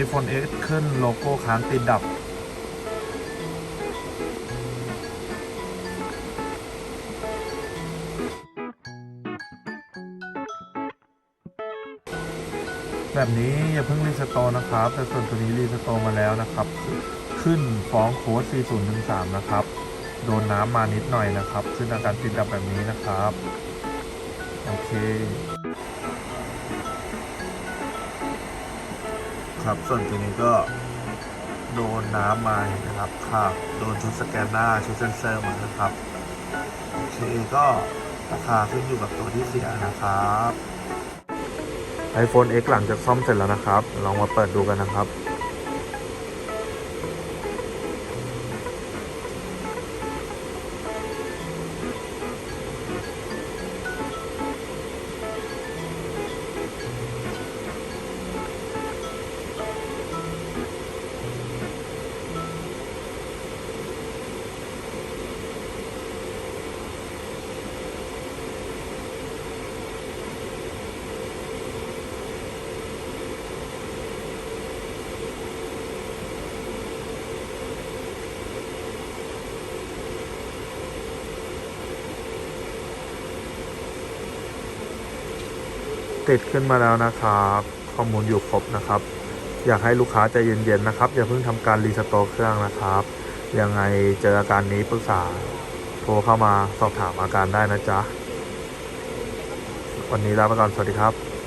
iPhone X ขึ้นโลโก้ค้างติดดับ แบบนี้อย่าเพิ่งรีสโตร์นะครับ แต่ส่วนตัวนี้รีสโตร์มาแล้วนะครับ ขึ้นฟ้องโค้ด 4013 นะครับ โดนน้ำมานิดหน่อยนะครับ ขึ้นอาการติดดับแบบนี้นะครับ โอเค ครับ ส่วนตัวนี้ก็โดนน้ำมานะครับค่ะโดนชุดสแกนหน้าชุดเซนเซอร์มานะครับโอเคก็ราคาขึ้นอยู่กับตัวที่เสียนะครับ iPhone X หลังจากซ่อมเสร็จแล้วนะครับ ลองมาเปิดดูกันนะครับ ติดขึ้นมาแล้วนะครับ ข้อมูลอยู่ครบนะครับ อยากให้ลูกค้าใจเย็นๆนะครับ อย่าเพิ่งทำการรีสตอร์เครื่องนะครับ ยังไงเจออาการนี้ปรึกษาโทรเข้ามาสอบถามอาการได้นะจ๊ะ วันนี้ลาไปก่อน สวัสดีครับ